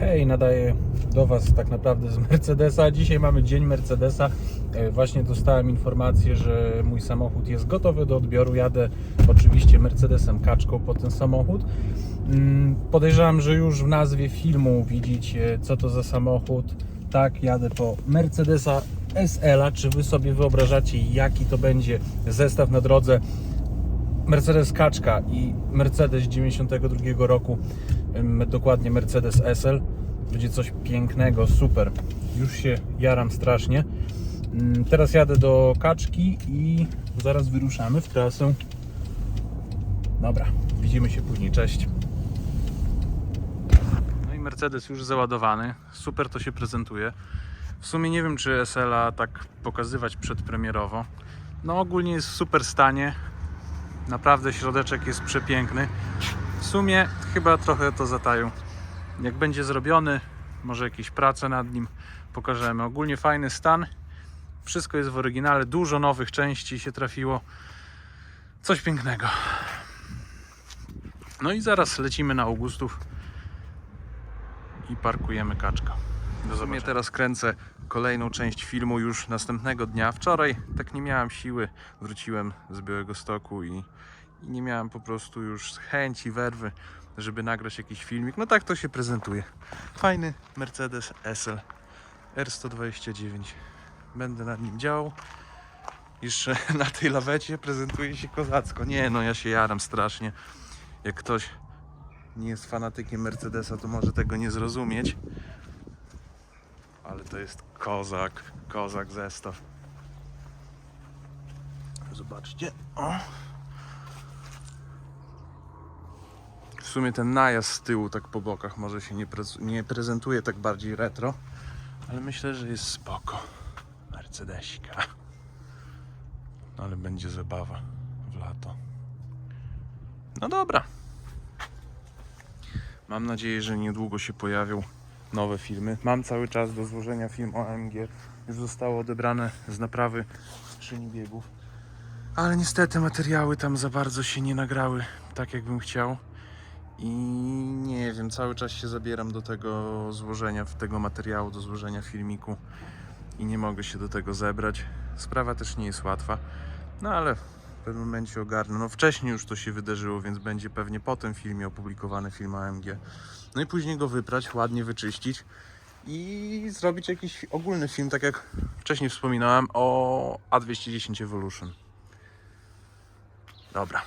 Hej, nadaję do Was tak naprawdę z Mercedesa. Dzisiaj mamy dzień Mercedesa. E, Właśnie dostałem informację, że mój samochód jest gotowy do odbioru. Jadę oczywiście Mercedesem kaczką po ten samochód. Mm, Podejrzewam, że już w nazwie filmu widzicie, co to za samochód. Tak, jadę po Mercedesa SL-a. Czy Wy sobie wyobrażacie, jaki to będzie zestaw na drodze? Mercedes Kaczka i Mercedes 92 roku, dokładnie Mercedes SL. Będzie coś pięknego, super. Już się jaram strasznie. Ym, Teraz jadę do Kaczki i zaraz wyruszamy w trasę. Dobra, widzimy się później, cześć. No i Mercedes już załadowany, super to się prezentuje. W sumie nie wiem, czy SL-a tak pokazywać przedpremierowo. No ogólnie jest w super stanie, Naprawdę środeczek jest przepiękny. W sumie chyba trochę to zatają. Jak będzie zrobiony, może jakieś prace nad nim pokażemy. Ogólnie fajny stan. Wszystko jest w oryginale. Dużo nowych części się trafiło. Coś pięknego. No i zaraz lecimy na Augustów i parkujemy kaczkę. Do zobaczenia. teraz kręcę kolejną część filmu już następnego dnia. Wczoraj tak nie miałem siły, wróciłem z Białego Stoku i, i nie miałem po prostu już chęci, werwy, żeby nagrać jakiś filmik. No tak to się prezentuje. Fajny Mercedes SL R129. Będę nad nim działał. Jeszcze na tej lawecie prezentuje się kozacko. Nie no, ja się jaram strasznie. Jak ktoś nie jest fanatykiem Mercedesa, to może tego nie zrozumieć. Ale to jest kozak, kozak zestaw. Zobaczcie. O. W sumie ten najazd z tyłu, tak po bokach, może się nie, nie prezentuje tak bardziej retro, ale myślę, że jest spoko. Mercedesika. No ale będzie zabawa w lato. No dobra. Mam nadzieję, że niedługo się pojawią nowe filmy. Mam cały czas do złożenia film o. Już zostało odebrane z naprawy skrzyni biegów. Ale niestety materiały tam za bardzo się nie nagrały tak, jakbym chciał. I nie wiem, cały czas się zabieram do tego złożenia tego materiału, do złożenia filmiku i nie mogę się do tego zebrać. Sprawa też nie jest łatwa, no ale w pewnym momencie ogarnę. No wcześniej już to się wydarzyło, więc będzie pewnie po tym filmie opublikowany film AMG. No i później go wyprać, ładnie wyczyścić i zrobić jakiś ogólny film, tak jak wcześniej wspominałem o A210 Evolution. Dobra.